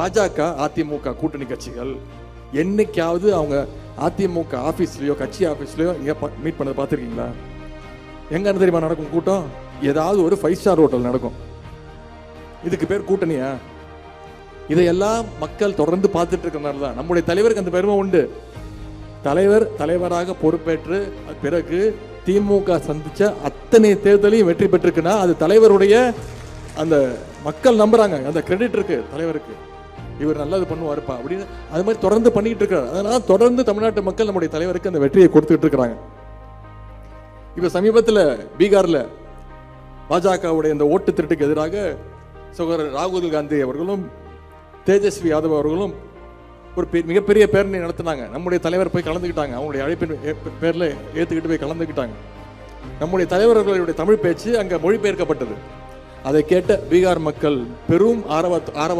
பாஜக அதிமுக கூட்டணி கட்சிகள் என்னைக்காவது அவங்க அதிமுக ஆஃபீஸ்லேயோ கட்சி ஆஃபீஸ்லேயோ இங்கே மீட் பண்ணதை பார்த்துருக்கீங்களா? எங்கே தெரியுமா நடக்கும் கூட்டம்? ஏதாவது ஒரு ஃபைவ் ஸ்டார் ஹோட்டல் நடக்கும். இதுக்கு பேர் கூட்டணியா? இதையெல்லாம் மக்கள் தொடர்ந்து பார்த்துட்டு இருக்கிறனால தான். நம்முடைய தலைவருக்கு அந்த பெருமை உண்டு. தலைவர் தலைவராக பொறுப்பேற்று அது பிறகு திமுக சந்திச்ச அத்தனை தேர்தலையும் வெற்றி பெற்றிருக்குன்னா அது தலைவருடைய அந்த மக்கள் நம்புறாங்க. அந்த கிரெடிட் இருக்கு தலைவருக்கு. இவர் நல்லது பண்ணுவாருப்பா அப்படின்னு அது மாதிரி தொடர்ந்து பண்ணிட்டு இருக்காரு. அதனால தொடர்ந்து தமிழ்நாட்டு மக்கள் நம்முடைய தலைவருக்கு அந்த வெற்றியை கொடுத்துட்டு இருக்கிறாங்க. இப்ப சமீபத்தில் பீகார்ல பாஜகவுடைய இந்த ஓட்டு திருட்டுக்கு எதிராக சகோதரர் ராகுல் காந்தி அவர்களும் தேஜஸ்வி யாதவ் அவர்களும் ஒரு மிகப்பெரிய பேரணி நடத்தினாங்க. நம்முடைய தலைவர் போய் கலந்துக்கிட்டாங்க. அவங்களுடைய அழைப்பின் ஏ- பேர்ல ஏத்துக்கிட்டு போய் கலந்துக்கிட்டாங்க. நம்முடைய தலைவர்களுடைய தமிழ் பேச்சு அங்க மொழிபெயர்க்கப்பட்டது. அதை கேட்ட பீகார் மக்கள் பெரும் ஆரவ ஆரவ